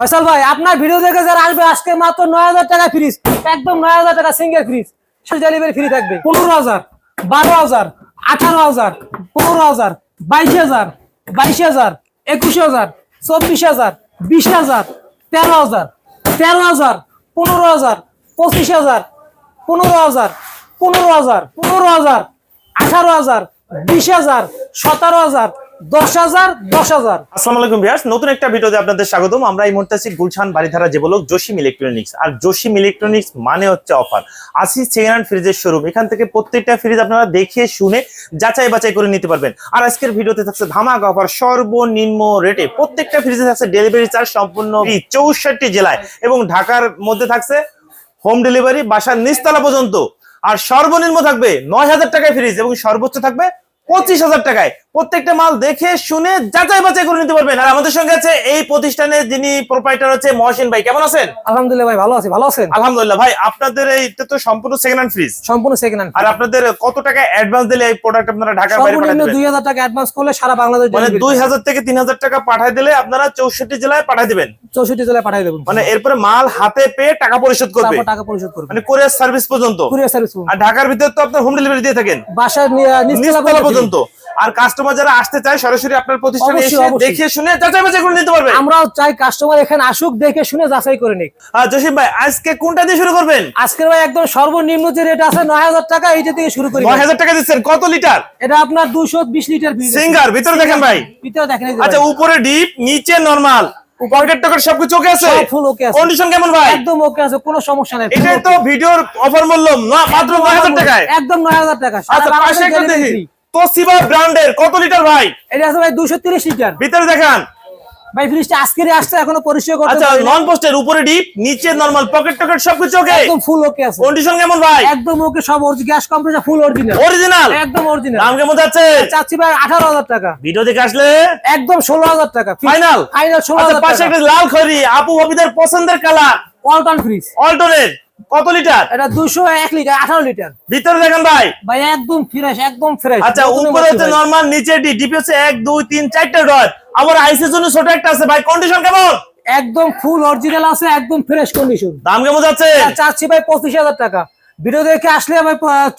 ফয়সাল ভাই, আপনার ভিডিও দেখে যারা আসবে, আজকে মাত্র নয় হাজার টাকা ফ্রিজ একদম নয় হাজার টাকা সিঙ্গেল ফ্রিজ ডেলিভারি ফ্রি থাকবে। পনেরো হাজার, বারো হাজার, আঠারো হাজার, পনেরো হাজার, বাইশ হাজার বাইশ হাজার, একুশ হাজার, চব্বিশ হাজার, বিশ হাজার, তেরো হাজার তেরো হাজার, পনেরো হাজার, পঁচিশ হাজার, পনেরো হাজার পনেরো হাজার পনেরো হাজার, আঠারো হাজার, বিশ হাজার, সতেরো হাজার দশ হাজার দশ হাজার। আলাইকুম একটা আপনাদের স্বাগতম। আমরা ইলেকট্রনিক্স। আর মানে হচ্ছে অফার। ফ্রিজের শোরুম এখান থেকে প্রত্যেকটা ফ্রিজ আপনারা দেখে শুনে যাচাই করে নিতে পারবেন। আর আজকের ভিডিওতে থাকছে ধামাকা অফার সর্বনিম্ন রেটে প্রত্যেকটা ফ্রিজে থাকছে ডেলিভারি চার্জ সম্পূর্ণ চৌষট্টি জেলায়। এবং ঢাকার মধ্যে থাকছে হোম ডেলিভারি বাসার নিচতলা পর্যন্ত। আর সর্বনিম্ন থাকবে নয় হাজার টাকায় ফ্রিজ এবং সর্বোচ্চ থাকবে পঁচিশ হাজার টাকায়। প্রত্যেকটা মাল দেখে শুনে যাচাই বাছাই করে নিতে পারবেন। আর আমাদের সঙ্গে আছে এই প্রতিষ্ঠানের যিনি প্রোপাইটার হচ্ছে মহসিন ভাই। কেমন আছেন? আলহামদুলিল্লাহ ভাই ভালো আছি। ভালো আছেন? আলহামদুলিল্লাহ ভাই আপনাদের এইটা তো সম্পূর্ণ সেকেন্ড হ্যান্ড ফ্রিজ সম্পূর্ণ সেকেন্ড হ্যান্ড আর আপনাদের কত টাকা অ্যাডভান্স দিলে এই প্রোডাক্ট আপনারা ঢাকার বাইরে পাঠাতে সর্বনিম্ন দিবেন? দুই হাজার টাকা অ্যাডভান্স করলে সারা বাংলাদেশ মানে দুই হাজার থেকে তিন হাজার টাকা পাঠাই দিলে আপনারা চৌষট্টি জেলায় পাঠিয়ে দিবেন। চৌষট্টি জেলায় পাঠিয়ে দেবেন মানে এরপরে মাল হাতে পেয়ে টাকা পরিশোধ করবে। তারপর টাকা পরিশোধ করবেন মানে কোরিয়ার সার্ভিস পর্যন্ত। কুরিয়ার সার্ভিস আর ঢাকার ভিতরে তো আপনার হোম ডেলিভারি দিয়ে থাকেন। বাসার নিচতলা নিচতলা পর্যন্ত। আর কাস্টমার যারা আসতে চায় সরাসরি আপনার প্রতিষ্ঠানে এসে দেখে শুনে যাচাই বাছাই করে নিতে পারবে আমরাও চাই কাস্টমার এখানে আসুক দেখে শুনে যাচাই করে নিক। আর জসিম ভাই আজকে কোনটা দিয়ে শুরু করবেন? আজকের ভাই একদম সর্বনিম্ন যে রেট আছে নয় হাজার টাকা এইটা থেকে শুরু করি। নয় ভাই। হাজার টাকা দিচ্ছেন। কত লিটার? এটা আপনার দুশো বিশ লিটার সিঙ্গার ভিতরে দেখেন ভাই। ভিতরে দেখেন আচ্ছা উপরে ডিপ নিচে নরমাল। পকেট টকেট সবকিছু ওকে আছে? সব full okay আছে। কন্ডিশন কেমন ভাই? একদম ওকে আছে কোনো সমস্যা নেই। এটাই তো ভিডিওর অফার মূল্য না মাত্র নয় হাজার টাকায়। একদম টাকা। আচ্ছা পাশে দেখি। তোসিবা ব্র্যান্ডের কত লিটার ভাই? এটা আছে ভাই দুশো তিরিশ লিটার। ভিতরে দেখান। ভাই ফ্রিজটা আজকে আসছে এখনও পরিষ্কার করতে আচ্ছা। নন পোস্টের উপরে ডিপ নিচে নরমাল পকেট টকেট সবকিছু ওকে একদম ফুল ওকে আছে। কন্ডিশন কেমন ভাই? একদম ওকে সব gas compressor full original original একদম অরিজিনাল দাম কেমন যাচ্ছে? চাচ্ছি ভাই আঠারো হাজার টাকা। ভিডিও দেখে আসলে? একদম ষোলো হাজার টাকা। ফাইনাল ফাইনাল ষোলো আচ্ছা হাজার পাশে একটা লাল খড়ি। আপু ভাবিদের পছন্দের কালার? ওয়ালটন ফ্রিজ অল্টনের কত লিটার? এটা দুশো এক লিটার আঠারো লিটার। ভিতরে দেখেন ভাই। ভাই একদম ফ্রেশ একদম ফ্রেশ আচ্ছা উপরে হচ্ছে নরমাল নিচে ডি ডিপি হচ্ছে এক দুই তিন চারটে ডট আবার আইসির জন্য ছোট একটা আছে। ভাই কন্ডিশন কেমন? একদম ফুল অরিজিনাল আছে একদম ফ্রেশ কন্ডিশন দাম কেমন যাচ্ছে? চাচ্ছি ভাই পঁচিশ হাজার টাকা। ভিডিও দেখে আসলে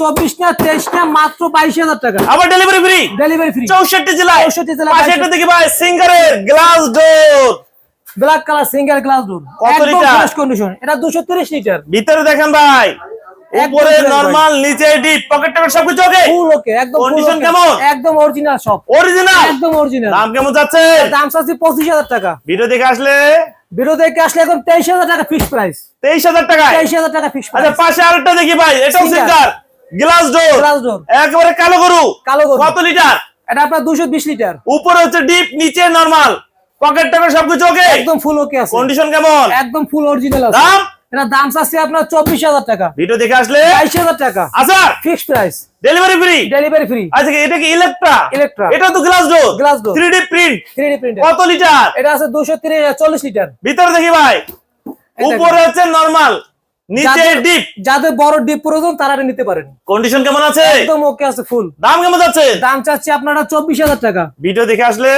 চব্বিশ না তেইশ না মাত্র বাইশ হাজার টাকা। আবার ডেলিভারি ফ্রি ডেলিভারি ফ্রি চৌষট্টি জেলায়। 64 জেলায় পাশে একটা দেখি ভাই সিঙ্গারের glass door black colour single glass door কত লিটার? ফ্রেশ কন্ডিশন এটা দুশো তিরিশ লিটার। ভিতরে দেখেন ভাই উপরে নরমাল নিচে ডিপ পকেট টকেট সবকিছু ওকে ফুল ওকে একদম okay, কেমন? একদম অরিজিনাল সব অরিজিনাল একদম অরিজিনাল দাম কেমন যাচ্ছে? দাম পঁচিশ হাজার টাকা। ভিডিও দেখে আসলে? ভিডিও দেখে আসলে এখন তেইশ হাজার টাকা ফিক্স প্রাইস টাকা ফিক্স আচ্ছা প্রাইস পাশে আরেকটা দেখি ভাই এটাও Singer glass door glass door একেবারে কালো গরু। কালো গরু। কত লিটার? এটা আপনার দুশো বিশ লিটার। উপরে হচ্ছে ডিপ নিচে নরমাল পকেট টকেট সবকিছু ওকে একদম ফুল ওকে আছে। কন্ডিশন কেমন? একদম ফুল অরিজিনাল আছে। দাম? এটা দাম চাচ্ছি আপনার চব্বিশ হাজার টাকা। ভিডিও দেখে আসলে? বাইশ হাজার টাকা। আচ্ছা। Fix price delivery free delivery free আচ্ছা এটা কি ইলেকট্রা Electra। এটা তো glass door Glass door। 3D print three D printer কত লিটার এটা আছে দুশো তিরিশ চল্লিশ লিটার ভিতরে দেখি ভাই। উপরে হচ্ছে নরমাল নিচে ডিপ যাদের বড় ডিপ প্রয়োজন তারা নিতে পারেন। কন্ডিশন কেমন আছে? একদম ওকে আছে ফুল দাম কেমন যাচ্ছে? দাম চাচ্ছি আপনারা চব্বিশ হাজার টাকা। ভিডিও দেখে আসলে?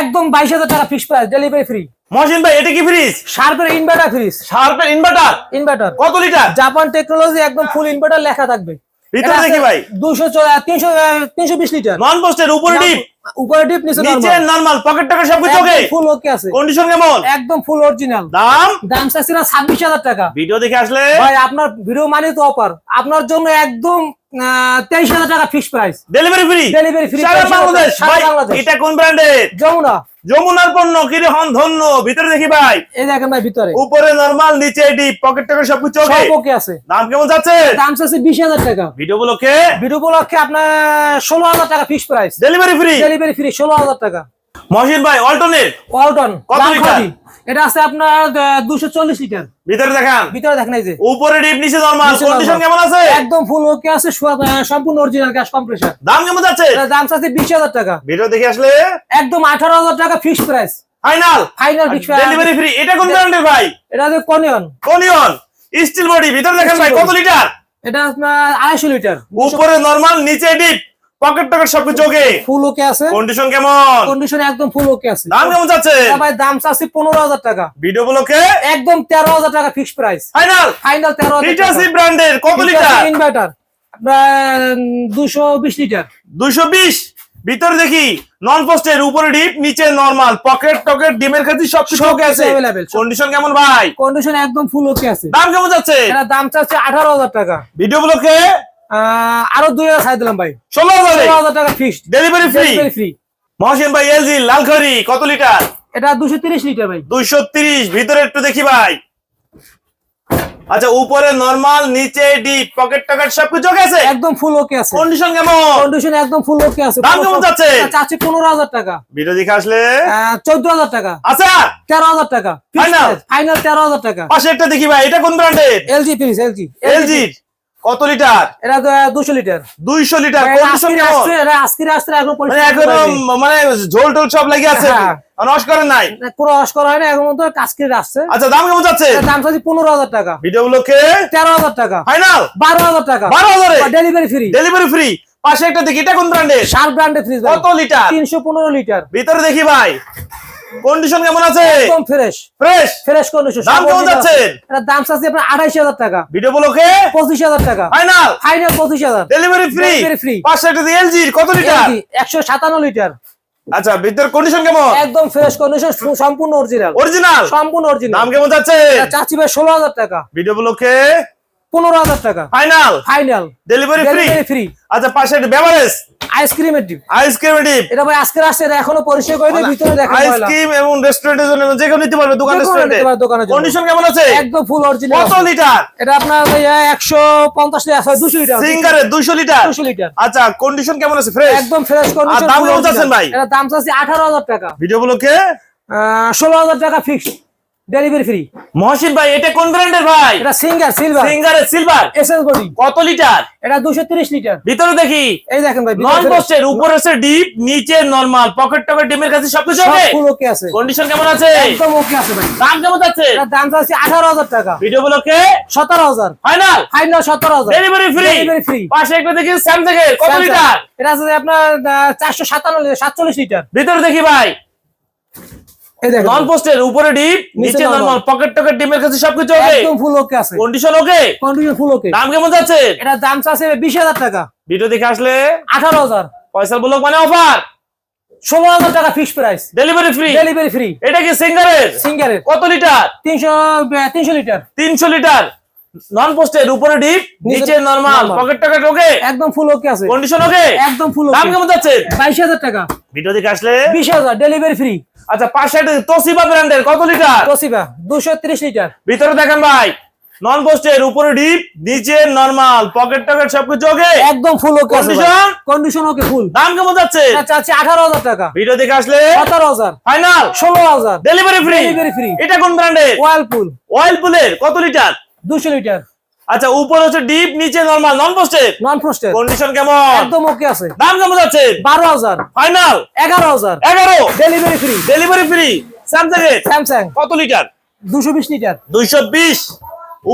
একদম বাইশ হাজার টাকা fix price delivery free Mohsin ভাই এটা কি ফ্রিজ শার্পের ইনভার্টার ফ্রিজ শার্পের ইনভার্টার ইনভার্টার কত লিটার জাপান টেকনোলজি একদম ফুল ইনভার্টার লেখা থাকবে। ভিতরে দেখি ভাই। লিটার নন পোস্টের উপরে ডিপ উপরে ডিপ নিচে নিচে নরমাল পকেট ওকে ফুল ওকে আছে। কন্ডিশন কেমন? একদম ফুল অরিজিনাল দাম? দাম চাচ্ছি না টাকা। ভিডিও দেখে আসলে? ভাই আপনার ভিডিও মানে তো অফার আপনার জন্য একদম তেইশ হাজার টাকা fix price delivery free Delivery free, সারা বাংলাদেশ। এটা কোন ব্র্যান্ডের যমুনা। যমুনার পণ্য কিরে হন ধন্য। ভিতরে দেখি ভাই। এই দেখেন ভাই ভিতরে। উপরে নরমাল নিচে ডিপ পকেট টকেট সবকিছু ওকে সব ওকে। আছে। দাম কেমন যাচ্ছে? দাম চাচ্ছে বিশ হাজার টাকা। ভিডিও গুলোকে ভিডিও উপলক্ষে আপনার ষোলো হাজার টাকা fix price delivery free delivery free ষোলো হাজার টাকা। মহসিন ভাই অল্টনেট ওয়ালটন কত লিটার? এটা আছে আপনার দুশো চল্লিশ লিটার। ভিতরে দেখান। ভিতরে দেখেন এই যে। উপরে ডিপ নিচে নরমাল কন্ডিশন কেমন আছে? একদম ফুল ওকে আছে সম্পূর্ণ অরিজিনাল গ্যাস কম্প্রেসার দাম কেমন যাচ্ছে? দাম বিশ হাজার টাকা। ভিডিও দেখে আসলে? একদম আঠারো হাজার টাকা fix price final final fix delivery free এটা কোন ব্র্যান্ডের ভাই? এটা হচ্ছে কনিয়ন কোনিয়ন স্টিল বডি ভিতরে দেখেন ভাই কত লিটার? এটা আপনার আড়াইশো লিটার। উপরে নরমাল নিচে ডিপ পকেট টকেট সবকিছু ওকে ফুল ওকে আছে। কন্ডিশন কেমন? কন্ডিশন একদম ফুল ওকে আছে। দাম কেমন যাচ্ছে? ভাই দাম চাচ্ছি পনেরো হাজার টাকা। ভিডিও গুলোকে একদম তেরো হাজার টাকা ফিক্সড প্রাইস ফাইনাল ফাইনাল তেরো হিটাসি ব্র্যান্ডের কত লিটার ইনভার্টার দুশো বিশ লিটার দুইশো বিশ? ভিতরে দেখি নন পোস্টের উপরে ডিপ নিচে নরমাল পকেট টকেট ডিমের সব কিছু ওকে আছে। কিছু সব। কন্ডিশন কেমন ভাই? কন্ডিশন একদম ফুল ওকে আছে। দাম কেমন যাচ্ছে? এটা দাম চাচ্ছে আঠারো হাজার টাকা। ভিডিও আহ, আরও দুই হাজার ছাই দিলাম ভাই। ষোলো হাজার। টাকা fixed delivery free free Mohsin ভাই এলজি লালখড়ি কত লিটার? এটা দুশো তিরিশ লিটার ভাই। দুইশো তিরিশ ভিতরে একটু দেখি ভাই। আচ্ছা উপরে নরমাল নিচে ডিপ পকেট টকেট সবকিছু ওকে আছে? একদম ফুল ওকে আছে। কন্ডিশন কেমন? কন্ডিশন একদম ফুল ওকে আছে। দাম কেমন যাচ্ছে? চাচ্ছি পনেরো হাজার টাকা। ভিডিও দেখে আসলে? চোদ্দ হাজার টাকা। আচ্ছা। তেরো হাজার টাকা। Final? ফাইনাল তেরো হাজার টাকা। পাশে একটা দেখি ভাই এটা কোন ব্র্যান্ডের এলজি প্লিজ এলজি এলজি কত লিটার? এটা তো দুশো লিটার। দুইশো লিটার। মানে মানে ঝোল টোল সব লেগে আছে? হ্যাঁ। করেন নাই? পুরো করা হয় না এখন কাজকে আসছে। আচ্ছা দাম কেমন যাচ্ছে? দাম চাচ্ছি পনেরো হাজার টাকা। ভিডিও গুলোকে তেরো হাজার টাকা। ফাইনাল বারো হাজার টাকা। বারো হাজারে? ডেলিভারি ফ্রি ডেলিভারি ফ্রি পাশে একটা দেখি এটা কোন ব্র্যান্ডের সার ব্র্যান্ডের ফ্রিজ কত লিটার? তিনশো পনেরো লিটার। ভিতরে দেখি ভাই। কন্ডিশন কেমন আছে? একদম ফ্রেশ ফ্রেশ ফ্রেশ কন্ডিশন দাম কেমন যাচ্ছে? এটার দাম চাচ্ছি আপনার আঠাইশ হাজার টাকা। ভিডিও পঁচিশ হাজার টাকা। ফাইনাল ফাইনাল পঁচিশ হাজার। Delivery free Delivery free। পাশে একটা এলজির কত লিটার? একশো সাতান্ন লিটার। আচ্ছা ভিতর কন্ডিশন কেমন? একদম ফ্রেশ কন্ডিশন সম্পূর্ণ অরিজিনাল অরিজিনাল সম্পূর্ণ অরিজিনাল দাম কেমন যাচ্ছে? চাচ্ছি ভাই ষোলো হাজার টাকা। ভিডিও গুলোকে পনেরো হাজার টাকা। Final final delivery free delivery free আচ্ছা পাশে বেভারেজ আইসক্রিমের ডিপ আইসক্রিম ডিপ এটা ভাই আজকে আসছে এটা এখনও পরিষ্কার করে দিই ভিতরে দেখেন আইসক্রিম এবং রেস্টুরেন্টের জন্য যে কেউ নিতে পারবে দোকান রেস্টুরেন্টে। নিতে দোকানের কন্ডিশন কেমন আছে? একদম ফুল অরিজিনাল কত লিটার এটা আপনার লিটার দুশো লিটার লিটার আচ্ছা কন্ডিশন কেমন আছে? ফ্রেশ একদম ফ্রেশ কন্ডিশন দাম ভাই? এটা হাজার টাকা। ভিডিও ষোলো হাজার টাকা ফিক্স ডেলিভারি ফ্রি মহসিন ভাই এটা কোন ব্র্যান্ডের ভাই? এটা সিঙ্গার সিলভার সিঙ্গারের সিলভার এসএস বডি কত লিটার এটা দুশো তিরিশ লিটার ভিতরে দেখি। এই দেখেন ভাই নন পোস্টের উপরে আছে ডিপ নিচে নরমাল পকেট টকেট ডিমের কাছে সবকিছু হবে? ফুল ওকে আছে। কন্ডিশন কেমন আছে? একদম ওকে আছে ভাই। দাম কেমন যাচ্ছে? এটার দাম আঠারো হাজার টাকা। ভিডিও সতেরো হাজার। ফাইনাল ফাইনাল সতেরো হাজার। ডেলিভারি ফ্রি ডেলিভারি ফ্রি পাশে একটা দেখি স্যামসাং এর। কত লিটার এটা আছে আপনার চারশো সাতান্ন লিটার সাতচল্লিশ লিটার ভিতরে দেখি ভাই। নন পোস্টের উপরে ডিপ নিচে নিচে নরমাল পকেট টকেট ডিমের কাছে সবকিছু হবে একদম ফুল ওকে আছে। কন্ডিশন ওকে কন্টিনিউ ফুল ওকে দাম কেমন যাচ্ছে? এটা দাম চাচ্ছে বিশ হাজার টাকা। ভিডিও দেখে আসলে পয়সা ব্লক মানে অফার ষোলো হাজার টাকা fix price delivery free delivery free এটা কি সিঙ্গারের সিঙ্গারের কত লিটার তিনশো তিনশো লিটার তিনশো লিটার নন পোস্টের উপরে ডিপ নিচে নরমাল পকেট টকেট ওকে একদম ফুল ওকে আছে। কন্ডিশন ওকে একদম ফুল দাম কেমন যাচ্ছে? বাইশ হাজার টাকা। ভিডিও দেখে আসলে? বিশ হাজার ডেলিভারি ফ্রি আচ্ছা পাশে তোসিবা ব্র্যান্ডের কত লিটার তোসিবা দুশো তিরিশ লিটার ভিতরে দেখেন ভাই নন পোস্টের উপরে ডিপ নিচে নরমাল পকেট টকেট সবকিছু ওকে একদম ফুল ওকে Condition? কন্ডিশন ওকে ফুল দাম কেমন যাচ্ছে? চাচ্ছি আঠারো হাজার টাকা। ভিডিও দেখে আসলে? সতেরো হাজার। ফাইনাল ষোলো হাজার। Delivery free Delivery free। এটা কোন ব্র্যান্ডের ওয়ালপুল অয়েল পুলের কত লিটার দুশো লিটার। আচ্ছা উপরে হচ্ছে ডিপ নিচে নরমাল নন পোস্টের নন ফ্রস্টেড কন্ডিশন কেমন? একদম ওকে আছে। দাম কেমন যাচ্ছে? বারো হাজার। ফাইনাল এগারো হাজার। এগারো? Delivery free delivery free Samsung এর? স্যামসাং কত লিটার? দুশো বিশ লিটার। দুইশো বিশ।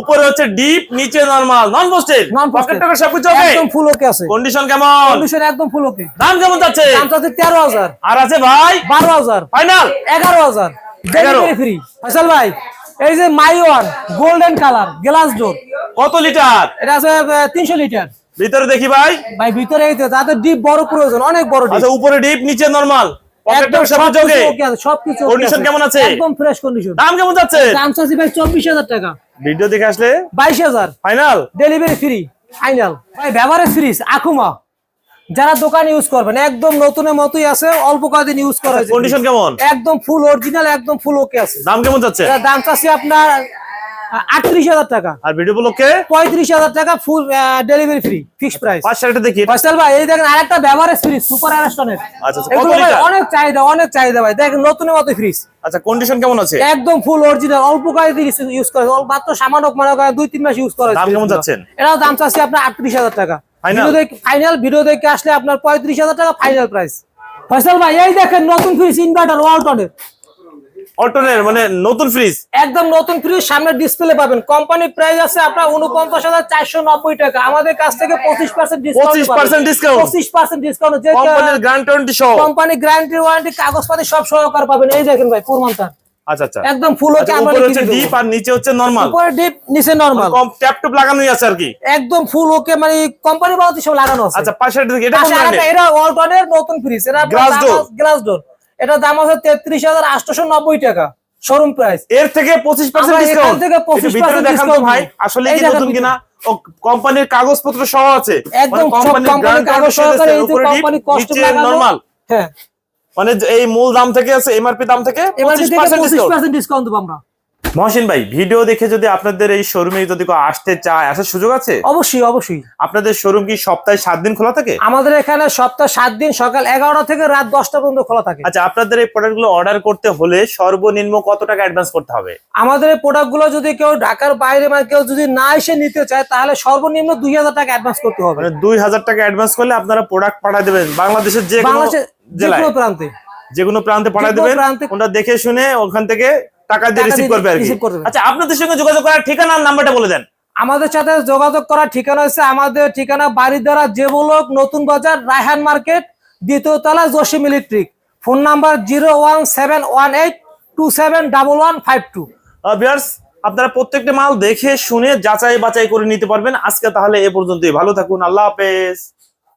উপরে হচ্ছে ডিপ নিচে normal non posted non pocket টাকা সবকিছু ওকে একদম ফুল ওকে আছে। কন্ডিশন কেমন? কন্ডিশন একদম ফুল ওকে দাম কেমন যাচ্ছে? দাম তেরো হাজার। আর আছে ভাই? বারো হাজার। ফাইনাল এগারো হাজার। এগারো। ডেলিভারি ফ্রি ফয়সাল ভাই এই যে my one golden colour glass door কত লিটার? এটা আছে তিনশো লিটার। ভিতরে দেখি ভাই। ভাই ভিতরে এই তো তাদের ডিপ বড় প্রয়োজন অনেক বড় ডিপ আচ্ছা উপরে ডিপ নিচে নরমাল একদম সবকিছু ওকে আছে সবকিছু আছে। কেমন আছে? একদম ফ্রেশ কন্ডিশন দাম কেমন যাচ্ছে? দাম চাচ্ছি ভাই চব্বিশ হাজার টাকা। ভিডিও দেখে আসলে? বাইশ হাজার। ফাইনাল ডেলিভারি ফ্রি ফাইনাল ভাই ব্যবহারের ফ্রিজ আকুমা যারা দোকানে ইউজ করবেন একদম নতুনের মতোই আছে অল্প কয়েকদিন ইউজ করা হয়েছে। কন্ডিশন কেমন? একদম ফুল অরিজিনাল একদম ফুল ওকে আছে। দাম কেমন যাচ্ছে? দাম চাচ্ছি আপনার আটত্রিশ হাজার টাকা। আর ভিডিও গুলোকে পঁয়ত্রিশ হাজার টাকা full delivery free fix price পাঁচ সাইডে দেখি। ফয়সাল ভাই এই দেখেন আরেকটা ব্যবহারের ফ্রিজ সুপার অ্যারাস্টনের অনেক চাহিদা অনেক চাহিদা ভাই। দেখেন নতুনের মতো ফ্রিজ আচ্ছা কন্ডিশন কেমন আছে? একদম ফুল অরিজিনাল অল্প কয়েকদিন ইউজ করে মাত্র সামান্য মানে দুই তিন মাস ইউজ করে দাম কেমন যাচ্ছেন? এটাও দাম চাচ্ছি আপনার আটত্রিশ হাজার টাকা? ফাইনাল ভিডিও দেখে আসলে আপনার পঁয়ত্রিশ হাজার টাকা ফাইনাল প্রাইস ফয়সাল ভাই এই দেখেন নতুন ফ্রিজ ইনভার্টার ওয়ালটনের অল্টনের মানে নতুন ফ্রিজ একদম নতুন ফ্রিজ সামনে ডিসপ্লে পাবেন। কোম্পানি প্রাইস আছে আপনার উনপঞ্চাশ হাজার চারশো নব্বই টাকা। আমাদের কাছ থেকে পঁচিশ পার্সেন্ট ডিসকাউন্ট 25% পঁচিশ পার্সেন্ট ডিসকাউন্ট কোম্পানির গ্যারান্টি সহ? কোম্পানি গ্যারান্টি ওয়ারেন্টি কাগজপাতি সব সহকার পাবেন। এই দেখেন ভাই প্রমাণটা আচ্ছা আচ্ছা। একদম ফুল ওকে উপরে হচ্ছে ডিপ আর নিচে হচ্ছে নরমাল উপরে ডিপ নিচে নরমাল কম ট্যাপ টুপ লাগানোই আছে আর কি। একদম ফুল ওকে মানে কোম্পানি বানাতে সব লাগানো আছে। আচ্ছা পাশের এটা কোন ব্র্যান্ডের এটা ওয়ালটনের নতুন ফ্রিজ এটা door? গ্লাস ডোর এটা দাম আছে তেত্রিশ হাজার আটশোশো নব্বই টাকা শোরুম প্রাইস এর থেকে 25% আমরা এখান থেকে 25% ভিতরে দেখান তো discount ভাই আসলে কি নতুন কিনা? ও কোম্পানির কাগজপত্র সহ আছে। একদম কোম্পানির কাগজ সহকারে নরমাল হ্যাঁ। মানে এই মূল দাম থেকে আছে এমআরপি দাম থেকে এবার 25% থেকে পঁচিশ ডিসকাউন্ট দেব আমরা। মহসিন ভাই ভিডিও দেখে যদি আপনাদের এই শোরুমে যদি কেউ আসতে চায় আসার সুযোগ আছে? অবশ্যই অবশ্যই। আপনাদের শোরুম কি সপ্তাহে সাত দিন খোলা থাকে? আমাদের এখানে সপ্তাহে সাত দিন সকাল এগারোটা থেকে রাত দশটা পর্যন্ত খোলা থাকে। আচ্ছা আপনাদের এই প্রোডাক্টগুলো অর্ডার করতে হলে সর্বনিম্ন কত টাকা অ্যাডভান্স করতে হবে? আমাদের এই প্রোডাক্টগুলো যদি কেউ ঢাকার বাইরে মানে কেউ যদি না এসে নিতে চায় তাহলে সর্বনিম্ন দুই হাজার টাকা অ্যাডভান্স করতে হবে। মানে দুই হাজার টাকা অ্যাডভান্স করলে আপনারা প্রোডাক্ট পাঠিয়ে দেবেন। বাংলাদেশের যে কোনো বাংলাদেশের যে কোনো প্রান্তে। যে কোনো প্রান্তে পাঠিয়ে দেবেন। ওটা দেখে শুনে ওখান থেকে টাকা দিয়ে রিসিভ করবে আর কি। আচ্ছা আপনাদের সঙ্গে যোগাযোগ করার ঠিকানা নাম্বারটা বলে দেন। আমাদের সাথে যোগাযোগ করার ঠিকানা হচ্ছে আমাদের ঠিকানা জেবলক নতুন বাজার রায়হান মার্কেট দ্বিতীয় তলা Jasim electric phone number zero one seven one eight two seven double one five two. আপনারা প্রত্যেকটা মাল দেখে শুনে যাচাই বাছাই করে নিতে পারবেন। আজকে তাহলে এ পর্যন্তই। ভালো থাকুন। আল্লাহ হাফেজ।